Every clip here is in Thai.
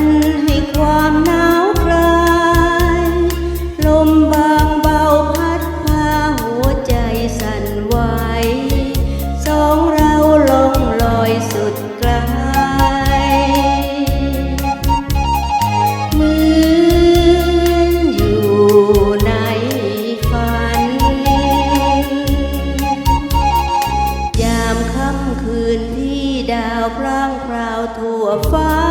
นให้ความหนาวคลายลมบางเบาพัดพาหัวใจสั่นไหวสองเราลงลอยสุดไกลเหมือนอยู่ในฝัน ยามค่ำคืนที่ดาวพร่างพราวทั่วฟ้า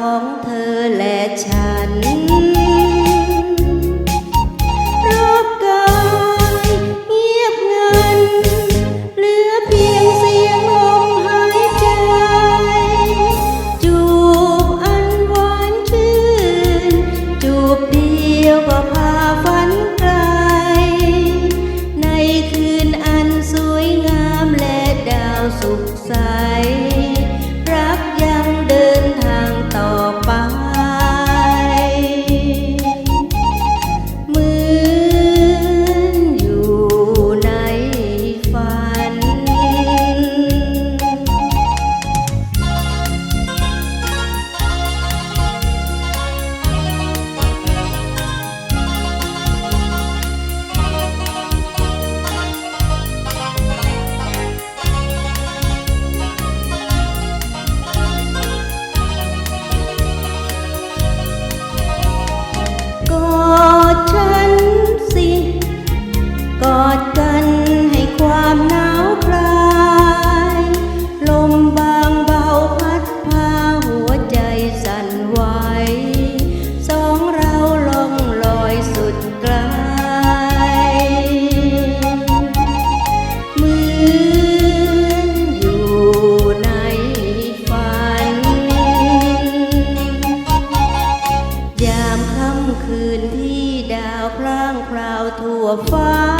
ของเธอ กาว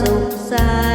สุขสา